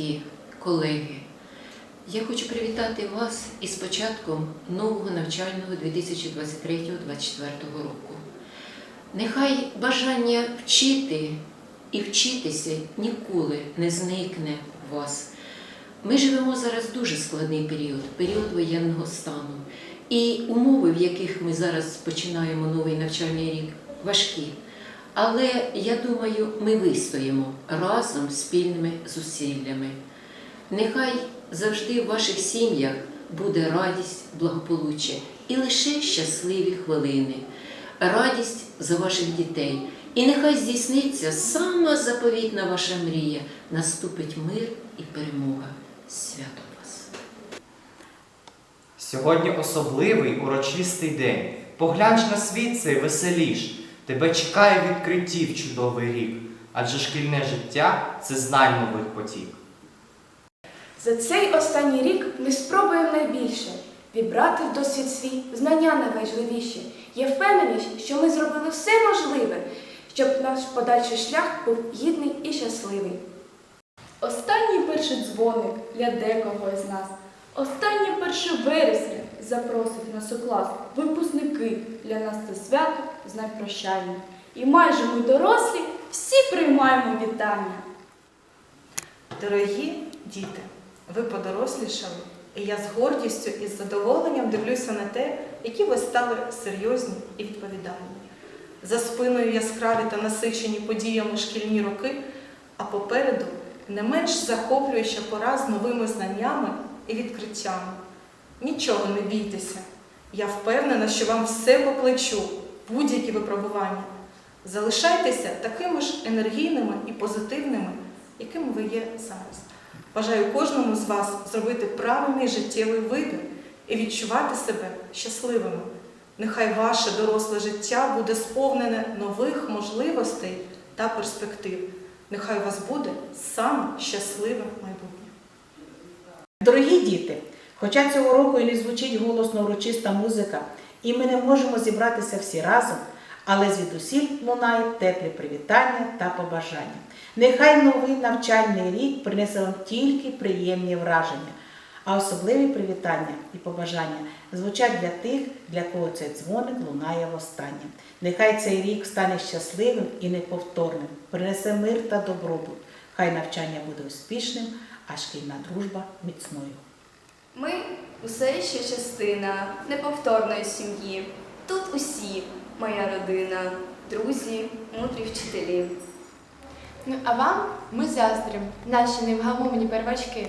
батьки, колеги. Я хочу привітати вас із початком нового навчального 2023-2024 року. Нехай бажання вчити і вчитися ніколи не зникне у вас. Ми живемо зараз дуже складний період, період воєнного стану. І умови, в яких ми зараз починаємо новий навчальний рік, важкі. Але я думаю, ми вистоїмо разом спільними зусиллями. Нехай завжди в ваших сім'ях буде радість, благополуччя і лише щасливі хвилини, радість за ваших дітей. І нехай здійсниться сама заповітна ваша мрія, наступить мир і перемога. Свято вас! Сьогодні особливий урочистий день. Поглянь на світ цей веселіш. Тебе чекає відкриттів чудовий рік, адже шкільне життя це знань нових потік. За цей останній рік ми спробуємо найбільше вібрати в досвід свій знання найважливіші. Я впевнений, що ми зробили все можливе, щоб наш подальший шлях був гідний і щасливий. Останній перший дзвоник для декого із нас. Останнє перше вересня запросить нас у клас. Випускники для нас це свято знак прощання. І майже ми дорослі всі приймаємо вітання. Дорогі діти, ви подорослішали, і я з гордістю і з задоволенням дивлюся на те, які ви стали серйозні і відповідальні. За спиною яскраві та насичені подіями шкільні роки, а попереду не менш захоплююча пора з новими знаннями і відкриттями. Нічого не бійтеся. Я впевнена, що вам все по плечу, будь-які випробування. Залишайтеся такими ж енергійними і позитивними, якими ви є зараз. Бажаю кожному з вас зробити правильний життєвий вибір і відчувати себе щасливими. Нехай ваше доросле життя буде сповнене нових можливостей та перспектив. Нехай у вас буде саме щасливе майбутнє. Дорогі діти, хоча цього року і не звучить голосно урочиста музика, і ми не можемо зібратися всі разом, але звідусіль лунають теплі привітання та побажання. Нехай новий навчальний рік принесе вам тільки приємні враження, а особливі привітання і побажання звучать для тих, для кого цей дзвоник лунає востаннє. Нехай цей рік стане щасливим і неповторним, принесе мир та добробут. Хай навчання буде успішним, а шкільна дружба міцною. Ми усе ще частина неповторної сім'ї. Тут усі моя родина, друзі, мудрі вчителі. Ну а вам ми заздрим, наші невгамовні первачки.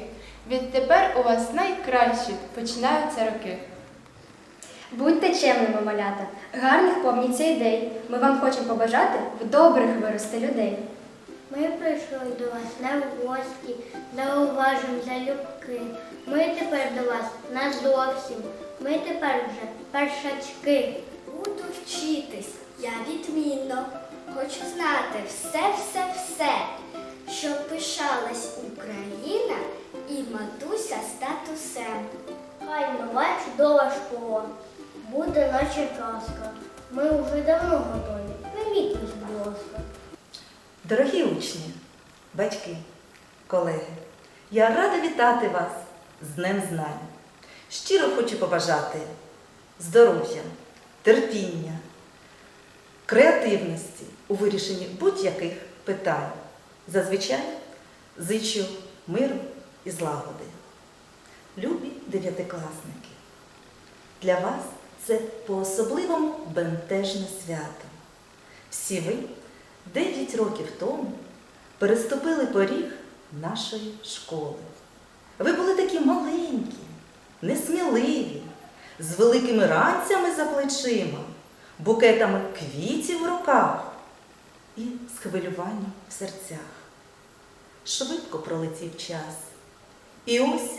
Відтепер у вас найкращі починаються роки. Будьте чемними, малята, гарних повніться ідей. Ми вам хочемо побажати в добрих вирости людей. Ми прийшли до вас в гості, зауважим залюбки. Ми тепер до вас не зовсім. Ми тепер вже першачки. Буду вчитись, я відмінно. Хочу знати все-все-все, щоб пишалась Україна і матуся статусем. Хай нова чудова школа буде наче казка. Ми вже давно готові. Прийміть будь ласка. Дорогі учні, батьки, колеги, я рада вітати вас з Днем Знань. Щиро хочу побажати здоров'я, терпіння, креативності у вирішенні будь-яких питань. Зазвичай зичу миру і злагоди. Любі дев'ятикласники, для вас це по-особливому бентежне свято. Всі ви 9 років тому переступили поріг нашої школи. Ви були такі маленькі, несміливі, з великими ранцями за плечима, букетами квітів в руках і з хвилюванням в серцях. Швидко пролетів час. І ось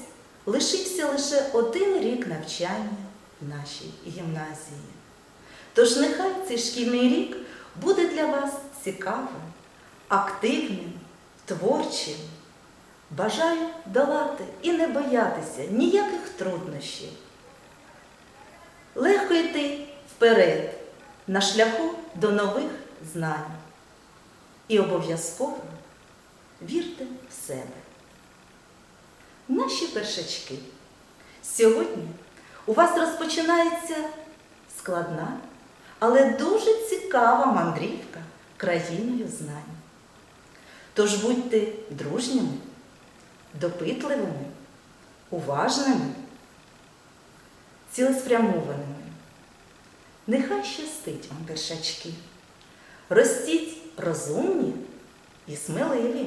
лишився лише один рік навчання в нашій гімназії. Тож нехай цей шкільний рік буде для вас цікавим, активним, творчим. Бажаю долати і не боятися ніяких труднощів. Легко йти вперед на шляху до нових знань. І обов'язково вірте в себе. наші першачки. Сьогодні у вас розпочинається складна, але дуже цікава мандрівка країною знань. Тож будьте дружніми, допитливими, уважними, цілеспрямованими. Нехай щастить вам першачки. Ростіть розумні і сміливі.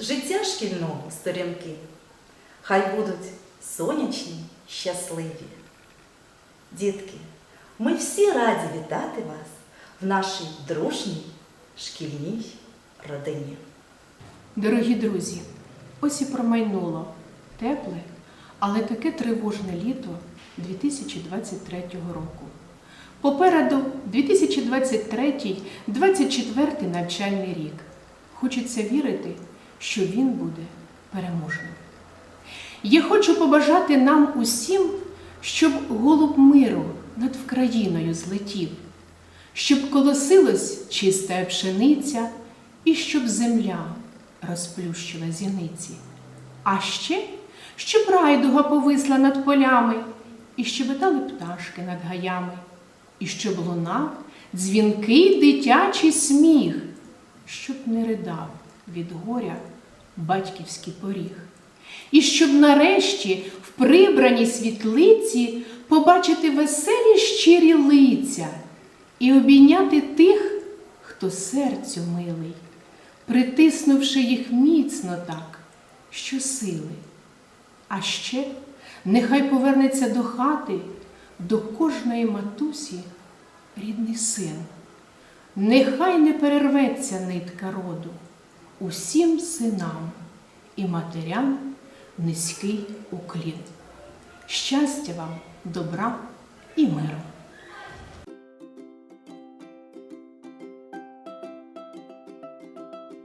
Життя шкільного сторінки хай будуть сонячні, щасливі. Дітки, ми всі раді вітати вас нашій дружній шкільній родині. Дорогі друзі, ось і промайнуло тепле, але таке тривожне літо 2023 року. Попереду 2023-2024 навчальний рік. Хочеться вірити, що він буде переможним. Я хочу побажати нам усім, щоб голуб миру над Вкраїною злетів, щоб колосилась чиста пшениця і щоб земля розплющила зіниці. А ще, щоб райдуга повисла над полями, і щебетали пташки над гаями, і щоб лунав дзвінкий дитячий сміх, щоб не ридав від горя батьківський поріг. І щоб нарешті в прибраній світлиці побачити веселі щирі лиця і обійняти тих, хто серцю милий, притиснувши їх міцно так, що сили. А ще нехай повернеться до хати, до кожної матусі рідний син. Нехай не перерветься нитка роду усім синам і матерям низький уклін. Щастя вам, добра і миру!